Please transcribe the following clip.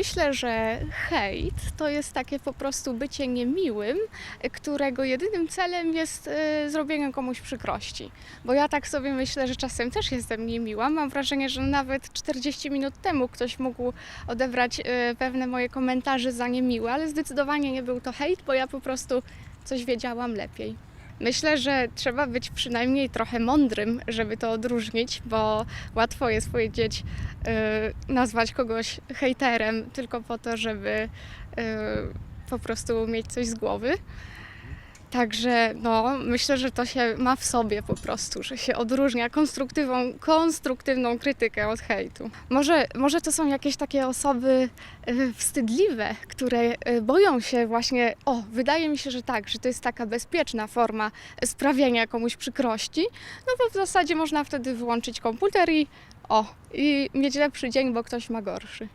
Myślę, że hejt to jest takie po prostu bycie niemiłym, którego jedynym celem jest y, zrobienie komuś przykrości. Bo ja tak sobie myślę, że czasem też jestem niemiła. Mam wrażenie, że nawet 40 minut temu ktoś mógł odebrać y, pewne moje komentarze za niemiłe, ale zdecydowanie nie był to hejt, bo ja po prostu coś wiedziałam lepiej. Myślę, że trzeba być przynajmniej trochę mądrym, żeby to odróżnić, bo łatwo jest powiedzieć, y, nazwać kogoś hejterem tylko po to, żeby y, po prostu mieć coś z głowy. Także no, myślę, że to się ma w sobie po prostu, że się odróżnia konstruktywną, konstruktywną krytykę od hejtu. Może, może to są jakieś takie osoby y, wstydliwe, które y, boją się właśnie, o, wydaje mi się, że tak, że to jest taka bezpieczna forma sprawienia komuś przykrości, no bo w zasadzie można wtedy wyłączyć komputer i o, i mieć lepszy dzień, bo ktoś ma gorszy.